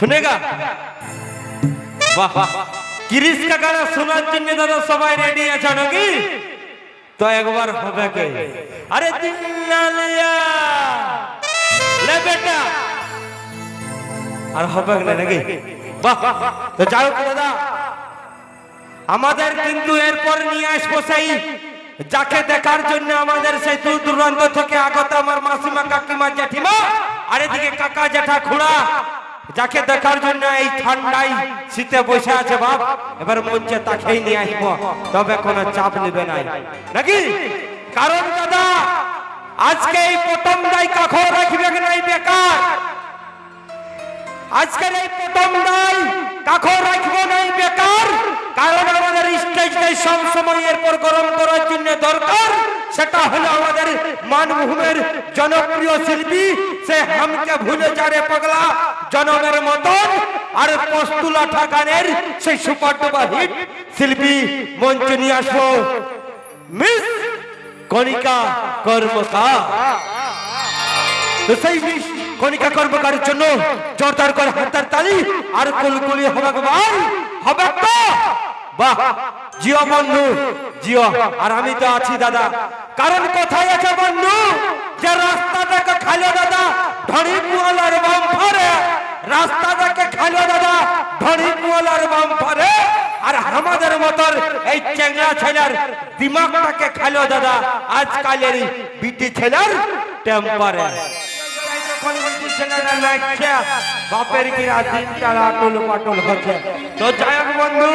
শুনেগা। বাহ কিরিশ কাকারা শোনার জন্য দাদা সবাই রেডি আছে নাকি? তো একবার হবে কে? আরে দিল্লালিয়া লে বেটা। আর হবে না নাকি? বাহ তো যাই হোক দাদা। আমাদের কিন্তু এরপর নিয়ে আসব সেই, যাকে দেখার জন্য আমাদের সেই দূর দূরান্ত থেকে আগত আমার মাসিমা কাকিমা জেঠিমা। আর এদিকে কাকা জেঠা খুড়া। যাকে দেখার জন্য এই ঠান্ডায় শীতে বসে আছে বাপ, এবার মঞ্চে তাকেই নিয়ে আসব। তবে কোনো চাপ নেবে নাই নাকি? কারণ দাদা, আজকে এই প্রথম দায় কাখো রাখবে নাই বেকার? আজকের এই প্রথম দায় কাখো রাখব নাই বেকার। কারণ আমাদের স্টেজটাই সব সময় এরপর গরম করার জন্য দরকার। সেটা হলো আমাদের মানভূমের জনপ্রিয় শিল্পী, সে হামকে ভুলে যারে পাগলা। জনমের মতন আর পস্তুলা ঠাকানের সেই সুপার ডুপার হিট শিল্পী মঞ্চ নিয়ে আসব। মিস কণিকা কর্মকার। তো সেই মিস কণিকা কর্মকারের জন্য জোরদার করে হাতার তালি আর কুলকুলি হবে ভাই হবে তো? বাহ, জিও বন্ধু, জিও। আর আমি তো আছি, দাদা। কারণ কোথায় আছে বন্ধু? যে রাস্তাটাকে খাইলো, দাদা ধরি পুয়ালার বাম ফারে রাস্তাটাকে খাইলো দাদা ধরি পুয়ালার বাম ফারে আর আমাদের মতন এই চেংড়া ছেলের দিমাগটাকে খাইলো দাদা, আজকালের বিটি ছেলের টেম্পারে বাপের তো বন্ধু,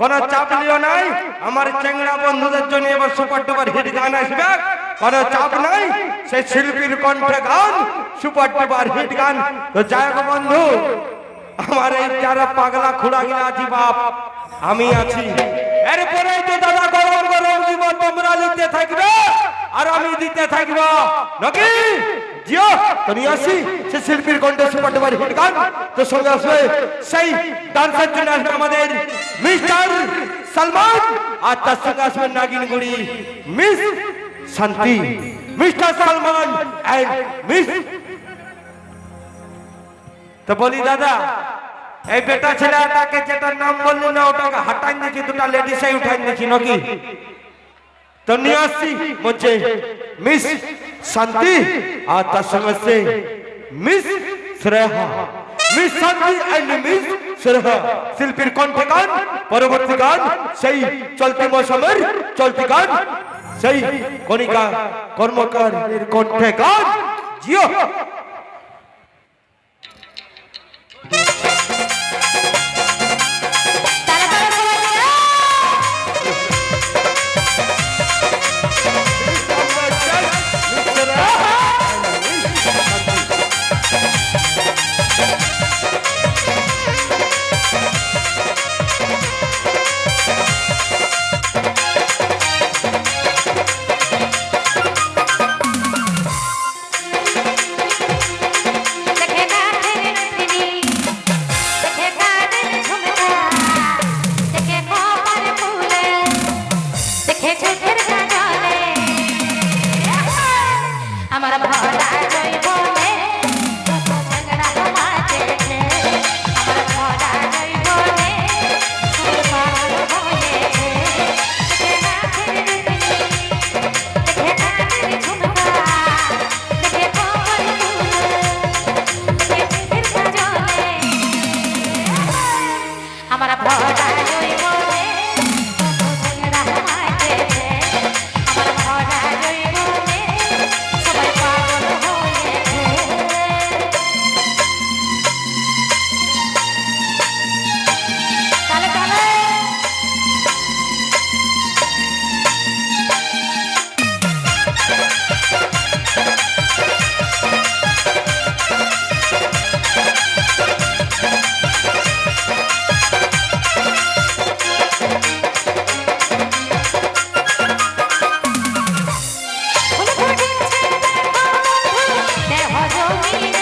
কোন চাপ নিও নাই। আমার চেংড়া বন্ধুদের জন্য এবার সুপার ডুপার হিট গান আসবে। কোন চাপ নাই সেই শিল্পীর কণ্ঠে গান, সুপার ডুপার হিট গান। তো যাই হোক বন্ধু, আমার এই যারা পাগলা খুড়া গিলা আছি বাপ, আমি আছি। এরপরে তো দাদা গরম গরম দিব তোমরা নিতে থাকবে, আর আমি দিতে থাকব। নাকি? জিও, তুমি আসি, সে শিল্পীর কণ্ঠে সুপার ডুপার হিট গান। তো সঙ্গে আসবে সেই ডান্সার জন্য আসবে আমাদের মিস্টার সালমান, আর তার সঙ্গে আসবে নাগিন গুড়ি মিস শান্তি মিস্টার সালমান এন্ড মিস তো বলি দাদা এই বেটা ছেলেটাকে যেটার নাম বললি না ওটাকে হাটাই দিয়েছি দুটা লেডিসই উঠাই দিয়েছি নাকি তো নিয়ে আসছি বলছে মিস শান্তি আর তার সঙ্গে সে miss Shreya miss Shanti and miss Shreya শিল্পীর কণ্ঠে গান পরবর্তী গান সেই চলতি মৌসুমের চলতি গান সেই কণিকা কর্মকার কণ্ঠে গান। জিও। আমার Bye.